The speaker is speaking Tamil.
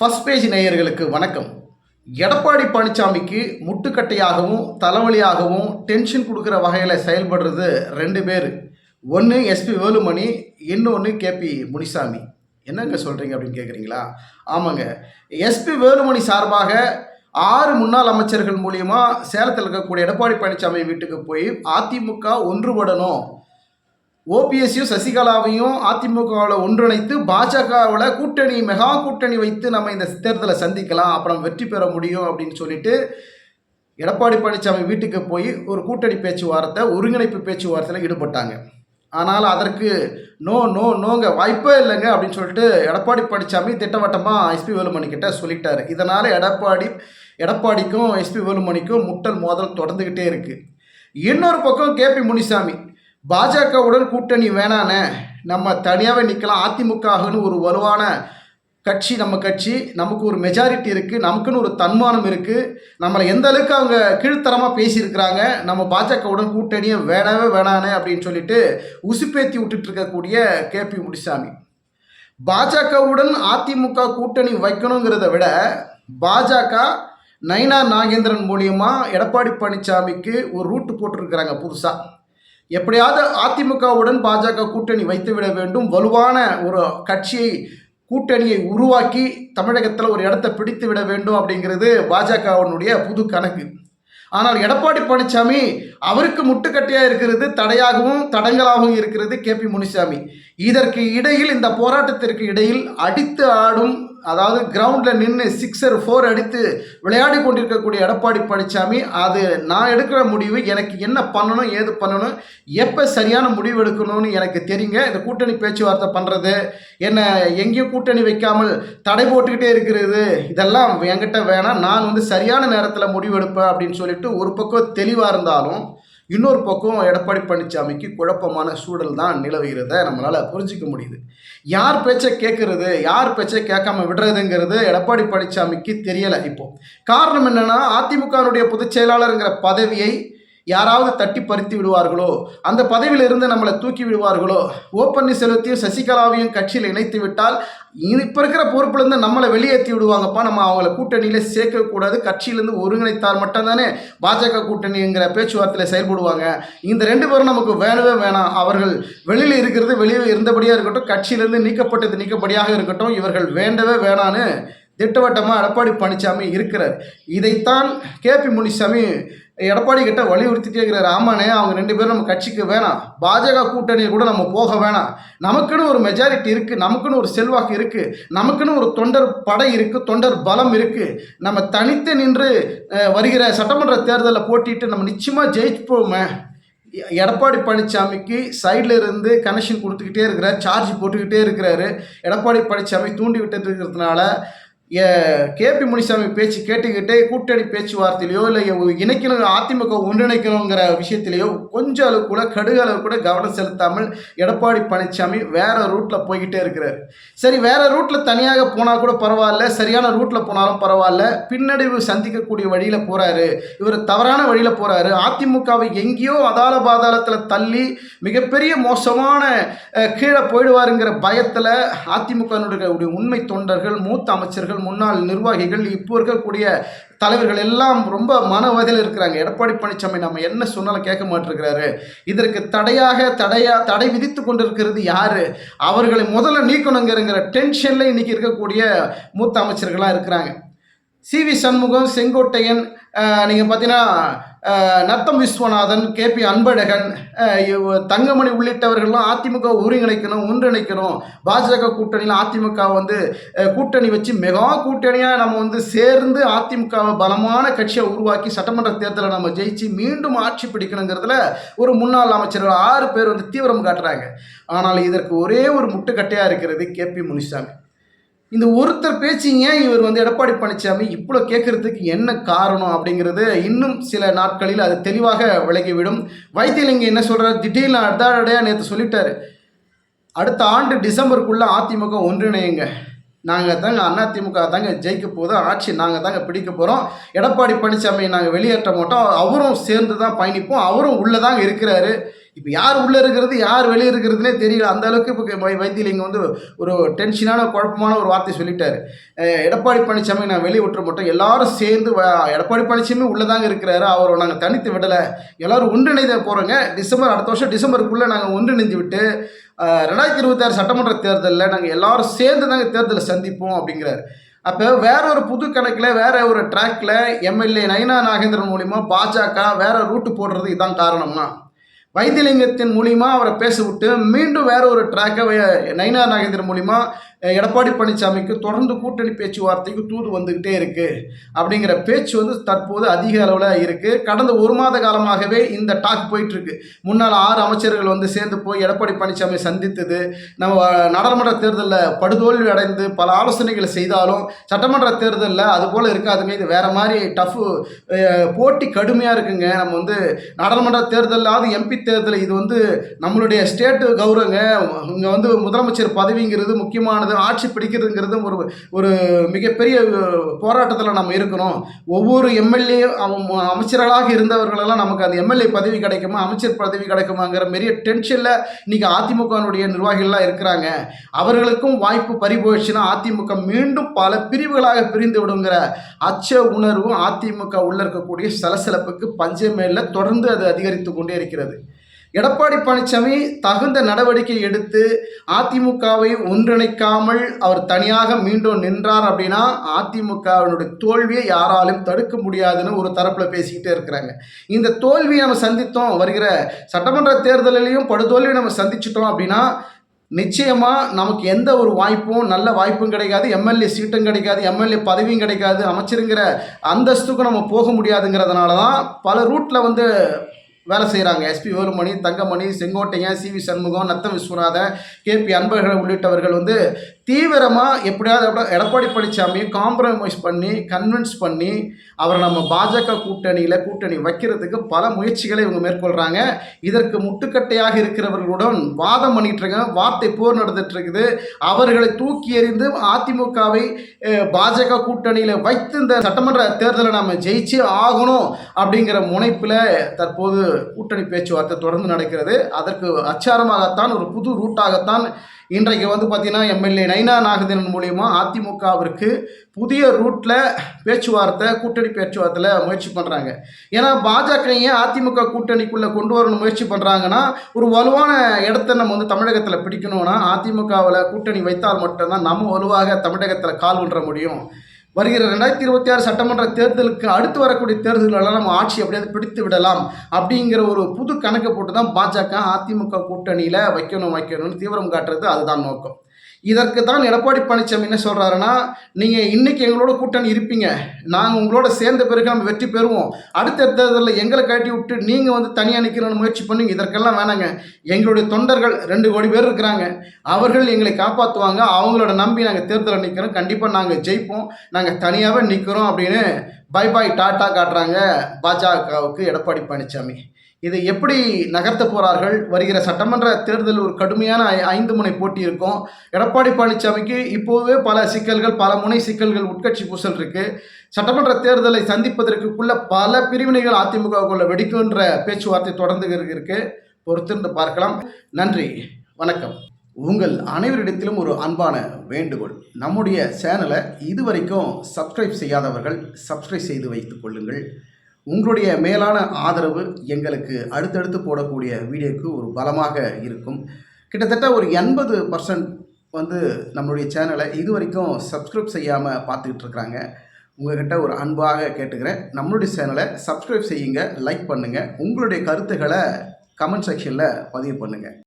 ஃபர்ஸ்ட் பேஜ் நேயர்களுக்கு வணக்கம். எடப்பாடி பழனிசாமிக்கு முட்டுக்கட்டையாகவும் தலைவலியாகவும் டென்ஷன் கொடுக்குற வகையில் செயல்படுறது ரெண்டு பேர். ஒன்று எஸ்பி வேலுமணி இன்னொன்று கேபி முனிசாமி. என்னங்க சொல்கிறீங்க அப்படின்னு கேட்குறீங்களா ஆமாங்க. எஸ்பி வேலுமணி சார்பாக ஆறு முன்னாள் அமைச்சர்கள் மூலியமாக சேலத்தில் இருக்கக்கூடிய எடப்பாடி பழனிசாமி வீட்டுக்கு போய் அதிமுக ஒன்றுபடணும். ஓபிஎஸ்யும் சசிகலாவையும் அதிமுகவில் ஒன்றிணைத்து பாஜகவில் கூட்டணி மெகா கூட்டணி வைத்து நம்ம இந்த தேர்தலை சந்திக்கலாம் அப்புறம் வெற்றி பெற முடியும் அப்படின்னு சொல்லிட்டு எடப்பாடி பழனிசாமி வீட்டுக்கு போய் ஒரு கூட்டணி பேச்சுவார்த்தை ஒருங்கிணைப்பு பேச்சுவார்த்தையில் ஈடுபட்டாங்க. ஆனால் அதற்கு நோ நோ நோங்க வாய்ப்பே இல்லைங்க அப்படின்னு சொல்லிட்டு எடப்பாடி பழனிசாமி திட்டவட்டமாக எஸ்பி வேலுமணி கிட்ட சொல்லிட்டாரு. இதனால் எடப்பாடி எடப்பாடிக்கும் எஸ்பி வேலுமணிக்கும் முட்டல் மோதல் தொடர்ந்துக்கிட்டே இருக்குது இன்னொரு பக்கம் கேபி முனிசாமி பாஜகவுடன் கூட்டணி வேணானே நம்ம தனியாகவே நிற்கலாம் அதிமுகன்னு ஒரு வலுவான கட்சி நம்ம கட்சி. நமக்கு ஒரு மெஜாரிட்டி இருக்குது நமக்குன்னு ஒரு தன்மானம் இருக்குது நம்மளை எந்த அளவுக்கு அவங்க கீழ்த்தரமாக பேசியிருக்கிறாங்க நம்ம பாஜகவுடன் கூட்டணியை வேணவே வேணானே அப்படின்னு சொல்லிட்டு உசுப்பேத்தி விட்டுட்டு இருக்கக்கூடிய கேபி முனிசாமி பாஜகவுடன் அதிமுக கூட்டணி வைக்கணுங்கிறத விட பாஜக நயினார் நாகேந்திரன் மூலியமாக எடப்பாடி பழனிசாமிக்கு ஒரு ரூட்டு போட்டிருக்கிறாங்க புதுசாக எப்படியாவது அதிமுகவுடன் பாஜக கூட்டணி வைத்துவிட வேண்டும். வலுவான ஒரு கட்சியை கூட்டணியை உருவாக்கி தமிழகத்தில் ஒரு இடத்தை பிடித்து விட வேண்டும் அப்படிங்கிறது பாஜகவினுடைய புது கணக்கு. ஆனால் எடப்பாடி பழனிசாமி அவருக்கு முட்டுக்கட்டையாக இருக்கிறது தடையாகவும் தடங்களாகவும் இருக்கிறது கே பி முனிசாமி. இதற்கு இடையில் இந்த போராட்டத்திற்கு இடையில் அடித்து ஆடும் அதாவது கிரவுண்டில் நின்று சிக்ஸர் ஃபோர் அடித்து விளையாடி கொண்டிருக்கக்கூடிய எடப்பாடி பழனிசாமி அது நான் எடுக்கிற முடிவு எனக்கு என்ன பண்ணணும் ஏது பண்ணணும் எப்போ சரியான முடிவு எடுக்கணும்னு எனக்கு தெரியுங்க. இந்த கூட்டணி பேச்சுவார்த்தை பண்ணுறது என்ன எங்கேயும் கூட்டணி வைக்காமல் தடை போட்டுக்கிட்டே இருக்கிறது இதெல்லாம் என்கிட்ட வேணாம். நான் வந்து சரியான நேரத்தில் முடிவு எடுப்பேன் அப்படின்னு சொல்லிட்டு ஒரு பக்கம் தெளிவாக இருந்தாலும் இன்னொரு பக்கம் எடப்பாடி பழனிசாமிக்கு குழப்பமான சூழல் தான் நிலவுகிறத நம்மளால் புரிஞ்சிக்க முடியுது. யார் பேச்சை கேட்கறது யார் பேச்சை கேட்காம விடுறதுங்கிறது எடப்பாடி பழனிசாமிக்கு தெரியலை இப்போ. காரணம் என்னன்னா அதிமுகனுடைய பொதுச் செயலாளருங்கிற பதவியை யாராவது தட்டி பறித்து விடுவார்களோ அந்த பதவியிலிருந்து நம்மளை தூக்கி விடுவார்களோ ஓ பன்னீர்செல்வத்தையும் சசிகலாவையும் கட்சியில் இணைத்து விட்டால் இப்போ இருக்கிற பொறுப்புலேருந்து நம்மளை வெளியேற்றி விடுவாங்கப்பா நம்ம அவங்கள கூட்டணியில் சேர்க்கக்கூடாது கட்சியிலேருந்து ஒருங்கிணைத்தால் மட்டும்தானே பாஜக கூட்டணிங்கிற பேச்சுவார்த்தையில் செயல்படுவாங்க. இந்த ரெண்டு பேரும் நமக்கு வேணவே வேணாம். அவர்கள் வெளியில் இருக்கிறது வெளியே இருந்தபடியாக இருக்கட்டும் கட்சியிலேருந்து நீக்கப்பட்டது நீக்கப்படியாக இருக்கட்டும் இவர்கள் வேண்டவே வேணான்னு திட்டவட்டமாக எடப்பாடி பழனிசாமி இருக்கிறார். இதைத்தான் கேபி முனிசாமி எடப்பாடி கிட்ட வலியுறுத்திட்டே இருக்கிறார். ஆமாண்ணே அவங்க ரெண்டு பேரும் நம்ம கட்சிக்கு வேணாம். பாஜக கூட்டணியில் கூட நம்ம போக வேணாம். நமக்குன்னு ஒரு மெஜாரிட்டி இருக்குது நமக்குன்னு ஒரு செல்வாக்கு இருக்குது நமக்குன்னு ஒரு தொண்டர் படை இருக்குது தொண்டர் பலம் இருக்குது நம்ம தனித்து நின்று வருகிற சட்டமன்ற தேர்தலில் போட்டிட்டு நம்ம நிச்சயமாக ஜெயிச்சுப்போமே எடப்பாடி பழனிசாமிக்கு சைடில் இருந்து கனெக்ஷன் கொடுத்துக்கிட்டே இருக்கிறார் சார்ஜ் போட்டுக்கிட்டே இருக்கிறாரு. எடப்பாடி பழனிசாமி தூண்டி விட்டு இருக்கிறதுனால கேபி முனிசாமி பேச்சு கேட்டுக்கிட்டே கூட்டணி பேச்சுவார்த்தையிலையோ இல்லை இணைக்கணும் அதிமுக ஒன்றிணைக்கணுங்கிற விஷயத்திலேயோ கொஞ்சம் அளவு கூட கடுகு அளவு கூட கவனம் செலுத்தாமல் எடப்பாடி பழனிசாமி வேற ரூட்டில் போய்கிட்டே இருக்கிறார். சரி வேற ரூட்டில் தனியாக போனால் கூட பரவாயில்ல சரியான ரூட்டில் போனாலும் பரவாயில்ல பின்னடைவு சந்திக்கக்கூடிய வழியில் போகிறாரு இவர் தவறான வழியில் போகிறாரு அதிமுகவை எங்கேயோ அதால பாதாளத்தில் தள்ளி மிகப்பெரிய மோசமான கீழே போயிடுவாருங்கிற பயத்தில் அதிமுக உண்மை தொண்டர்கள் மூத்த அமைச்சர்கள் முன்னாள் நிர்வாகிகள் இப்போ இருக்கக்கூடிய தலைவர்கள் எல்லாம் ரொம்ப மனவதில் இருக்கிறாங்க. எடப்பாடி பழனிசாமி நம்ம என்ன சொன்னாலும் கேட்க மாட்டிருக்கிறாரு. இதற்கு தடையாக தடையா தடை விதித்து கொண்டிருக்கிறது யாரு? அவர்களை முதல்ல நீக்கணுங்கிறங்கிற டென்ஷன்ல இன்னைக்கு இருக்கக்கூடிய மூத்த அமைச்சர்களாக இருக்கிறாங்க. சி வி சண்முகம் செங்கோட்டையன் நீங்கள் பார்த்தீங்கன்னா நத்தம் விஸ்வநாதன் கே பி அன்பழகன் தங்கமணி உள்ளிட்டவர்கள்லாம் அதிமுக ஒருங்கிணைக்கணும் ஒன்றிணைக்கணும். பாஜக கூட்டணியில் அதிமுக வந்து கூட்டணி வச்சு மெகா கூட்டணியாக நம்ம வந்து சேர்ந்து அதிமுகவை பலமான கட்சியை உருவாக்கி சட்டமன்ற தேர்தலை நம்ம ஜெயிச்சு மீண்டும் ஆட்சி பிடிக்கணுங்கிறதுல ஒரு முன்னாள் அமைச்சர்கள் ஆறு பேர் வந்து தீவிரம் காட்டுறாங்க. ஆனால் இதற்கு ஒரே ஒரு முட்டுக்கட்டையாக இருக்கிறது கே பி முனிசாமி. இந்த ஒருத்தர் பேச்சிங்க இவர் வந்து எடப்பாடி பழனிசாமி இவ்வளோ கேட்கறதுக்கு என்ன காரணம் அப்படிங்கிறது இன்னும் சில நாட்களில் அது தெளிவாக விலகிவிடும். வைத்தியலிங்க என்ன சொல்கிறார் திடீர்னு அடுத்தாடையாக நேற்று சொல்லிட்டாரு. அடுத்த ஆண்டு டிசம்பருக்குள்ளே அதிமுக ஒன்றிணையுங்க. நாங்கள் தாங்க அதிமுக தாங்க ஜெயிக்க போகுது. ஆட்சி நாங்கள் தாங்க பிடிக்க போகிறோம் எடப்பாடி பழனிசாமியை நாங்கள் வெளியேற்ற மாட்டோம். அவரும் சேர்ந்து தான் பயணிப்போம். அவரும் உள்ளே தாங்க இருக்கிறாரு. இப்போ யார் உள்ளே இருக்கிறது யார் வெளியே இருக்கிறதுனே தெரியல. அந்த அளவுக்கு இப்போ வைத்தியலிங்கம் வந்து ஒரு டென்ஷனான குழப்பமான ஒரு வார்த்தை சொல்லிட்டாரு. எடப்பாடி பழனிசாமி நான் வெளியே விட்டுற மாட்டோம் எல்லாரும் சேர்ந்து வ- எடப்பாடி பழனிசாமி உள்ளதாங்க இருக்கிறாரு. அவரை நாங்கள் தனித்து விடலை. எல்லாரும் ஒன்றிணைந்த போகிறோங்க டிசம்பர் அடுத்த வருஷம் டிசம்பருக்குள்ளே நாங்கள் ஒன்றிணைஞ்சு விட்டு ரெண்டாயிரத்தி இருபத்தாறு சட்டமன்ற தேர்தலில் நாங்கள் எல்லாரும் சேர்ந்து தாங்க தேர்தலை சந்திப்போம் அப்படிங்கிறாரு. அப்போ வேற ஒரு புது கணக்கில் வேற ஒரு ட்ராக்ல எம்எல்ஏ நயினா நாகேந்திரன் மூலிமா பாஜக வேற ரூட்டு போடுறது இதுதான் காரணம்னா. வைத்தியலிங்கத்தின் மூலிமா அவரை பேசிவிட்டு மீண்டும் வேற ஒரு ட்ராக்கை நயினா நாகேந்திரன் மூலிமா எடப்பாடி பழனிசாமிக்கு தொடர்ந்து கூட்டணி பேச்சுவார்த்தைக்கு தூது வந்துக்கிட்டே இருக்குது அப்படிங்கிற பேச்சு வந்து தற்போது அதிக அளவில் இருக்குது கடந்த ஒரு மாத காலமாகவே இந்த டாக் போயிட்டுருக்கு. முன்னால் ஆறு அமைச்சர்கள் வந்து சேர்ந்து போய் எடப்பாடி பழனிசாமி சந்தித்தது நம்ம நாடாளுமன்ற தேர்தலில் படுதோல்வி அடைந்து பல ஆலோசனைகளை செய்தாலும் சட்டமன்ற தேர்தலில் அது போல் இருக்காதுங்க. இது வேறு மாதிரி டஃப் போட்டி கடுமையாக இருக்குங்க. நம்ம வந்து நாடாளுமன்ற தேர்தலாவது எம்பி தேர்தல் இது வந்து நம்மளுடைய ஸ்டேட்டு கௌரவங்க இங்கே வந்து முதலமைச்சர் பதவிங்கிறது முக்கியமானது ஆட்சி பிடிக்கிறதுங்கிறது ஒரு ஒரு மிகப்பெரிய போராட்டத்தில் நம்ம இருக்கிறோம் ஒவ்வொரு எம்எல்ஏ அமைச்சர்களாக இருந்தவர்களெல்லாம் நமக்கு அந்த எம்எல்ஏ பதவி கிடைக்குமா அமைச்சர் பதவி கிடைக்குமாங்கிற பெரிய டென்ஷனில் இன்றைக்கி அதிமுகனுடைய நிர்வாகிகள்லாம் இருக்கிறாங்க. அவர்களுக்கும் வாய்ப்பு பறிபோயிடுச்சுன்னா அதிமுக மீண்டும் பல பிரிவுகளாக பிரிந்து விடுங்கிற அச்ச உணர்வும் அதிமுக உள்ள இருக்கக்கூடிய சலசலப்புக்கு பஞ்சமேல தொடர்ந்து அது அதிகரித்து கொண்டே இருக்கிறது. எடப்பாடி பழனிசாமி தகுந்த நடவடிக்கை எடுத்து அதிமுகவை ஒன்றிணைக்காமல் அவர் தனியாக மீண்டும் நின்றார் அப்படின்னா அதிமுகவினுடைய தோல்வியை யாராலும் தடுக்க முடியாதுன்னு ஒரு தரப்பில் பேசிக்கிட்டே இருக்கிறாங்க. இந்த தோல்வியை நம்ம சந்தித்தோம் வருகிற சட்டமன்ற தேர்தலிலையும் படுதோல்வியை நம்ம சந்திச்சிட்டோம் அப்படின்னா நிச்சயமாக நமக்கு எந்த ஒரு வாய்ப்பும் நல்ல வாய்ப்பும் கிடைக்காது. எம்எல்ஏ சீட்டும் கிடைக்காது எம்எல்ஏ பதவியும் கிடைக்காது. அமைச்சருங்கிற அந்தஸ்துக்கும் நம்ம போக முடியாதுங்கிறதுனால தான் பல ரூட்டில் வந்து வேலை செய்கிறாங்க S P Velumani Thangamani Sengottaiyan C V Shanmugam Natham Viswanathan K P Anbazhagan உள்ளிட்டவர்கள் வந்து தீவிரமாக எப்படியாவது எப்படியா- எடப்பாடி பழனிசாமி காம்ப்ரமைஸ் பண்ணி கன்வின்ஸ் பண்ணி அவரை நம்ம பாஜக கூட்டணியில் கூட்டணி வைக்கிறதுக்கு பல முயற்சிகளை இவங்க மேற்கொள்கிறாங்க இதற்கு முட்டுக்கட்டையாக இருக்கிறவர்களுடன் வாதம் பண்ணிட்டு இருக்காங்க. வார்த்தை போர் நடந்துட்டு இருக்குது. அவர்களை தூக்கி எறிந்து அதிமுகவை பாஜக கூட்டணியில் வைத்து இந்த சட்டமன்ற தேர்தலை நாம் ஜெயிச்சு ஆகணும் அப்படிங்கிற முனைப்பில் தற்போது கூட்டணி பேச்சுவார்த்தை தொடர்ந்து நடக்கிறது. அதற்கு அச்சாரமாகத்தான் ஒரு புது ரூட்டாகத்தான் இன்றைக்கு வந்து பார்த்தீங்கன்னா எம்எல்ஏ நைனா நாகதேவன் மூலியமா அதிமுகவிற்கு புதிய ரூட்டில் பேச்சுவார்த்தை கூட்டணி பேச்சுவார்த்தையில் முயற்சி பண்ணுறாங்க ஏன்னா பாஜக ஏன் அதிமுக கூட்டணிக்குள்ளே கொண்டு வரணும் முயற்சி பண்ணுறாங்கன்னா ஒரு வலுவான இடத்த நம்ம வந்து தமிழகத்தில் பிடிக்கணும்னா அதிமுகவில் கூட்டணி வைத்தால் மட்டும்தான் நம்ம வலுவாக தமிழகத்தில் கால் பண்ணுற முடியும். வருகிற ரெண்டாயிரத்தி இருபத்தி ஆறு சட்டமன்ற தேர்தலுக்கு அடுத்து வரக்கூடிய தேர்தலெல்லாம் நம்ம ஆட்சி அப்படியே பிடித்து விடலாம் அப்படிங்கிற ஒரு புது கணக்கை போட்டு தான் பாஜக அதிமுக கூட்டணியில் வைக்கணும் வைக்கணும்னு தீவிரம் காட்டுறது அதுதான் நோக்கம். இதற்கு தான் எடப்பாடி பழனிசாமி என்ன சொல்கிறாருன்னா நீங்கள் இன்றைக்கி எங்களோட கூட்டணி இருப்பீங்க. நாங்கள் உங்களோட சேர்ந்த பிறகு நம்ம வெற்றி பெறுவோம். அடுத்த தேர்தலில் எங்களை கட்டி விட்டு நீங்கள் வந்து தனியாக நிற்கிறன்னு முயற்சி பண்ணுங்க. இதற்கெல்லாம் வேணாங்க. எங்களுடைய தொண்டர்கள் ரெண்டு கோடி பேர் இருக்கிறாங்க. அவர்கள் எங்களை காப்பாற்றுவாங்க அவங்களோட நம்பி நாங்கள் தேர்தலில் நிற்கிறோம் கண்டிப்பாக நாங்கள் ஜெயிப்போம். நாங்கள் தனியாகவே நிற்கிறோம் அப்படின்னு பை பாய் டாட்டா காட்டுறாங்க பாஜகவுக்கு எடப்பாடி பழனிசாமி இதை எப்படி நகர்த்த போகிறார்கள் வருகிற சட்டமன்ற தேர்தல் ஒரு கடுமையான ஐ- ஐந்து முனை போட்டி இருக்கும். எடப்பாடி பழனிசாமிக்கு இப்போவே பல சிக்கல்கள் பல முனை சிக்கல்கள் உட்கட்சி பூசல் இருக்குது சட்டமன்ற தேர்தலை சந்திப்பதற்குள்ள பல பிரிவினைகள் அதிமுகவுக்குள்ள வெடிக்குன்ற பேச்சுவார்த்தை தொடர்ந்து இருக்கு. பொறுத்திருந்து பார்க்கலாம். நன்றி. வணக்கம். உங்கள் அனைவரிடத்திலும் ஒரு அன்பான வேண்டுகோள். நம்முடைய சேனலை இதுவரைக்கும் சப்ஸ்கிரைப் செய்யாதவர்கள் சப்ஸ்கிரைப் செய்து வைத்துக் கொள்ளுங்கள். உங்களுடைய மேலான ஆதரவு எங்களுக்கு அடுத்தடுத்து போடக்கூடிய வீடியோக்கு ஒரு பலமாக இருக்கும். கிட்டத்தட்ட ஒரு எண்பது பர்சன்ட் வந்து நம்மளுடைய சேனலை இது வரைக்கும் சப்ஸ்கிரைப் செய்யாமல் பார்த்துக்கிட்டு இருக்கிறாங்க. உங்கள்கிட்ட ஒரு அன்பாக கேட்டுக்கிறேன். நம்மளுடைய சேனலை சப்ஸ்கிரைப் செய்யுங்க லைக் பண்ணுங்கள் உங்களுடைய கருத்துக்களை கமெண்ட் செக்ஷனில் பதிவு பண்ணுங்கள்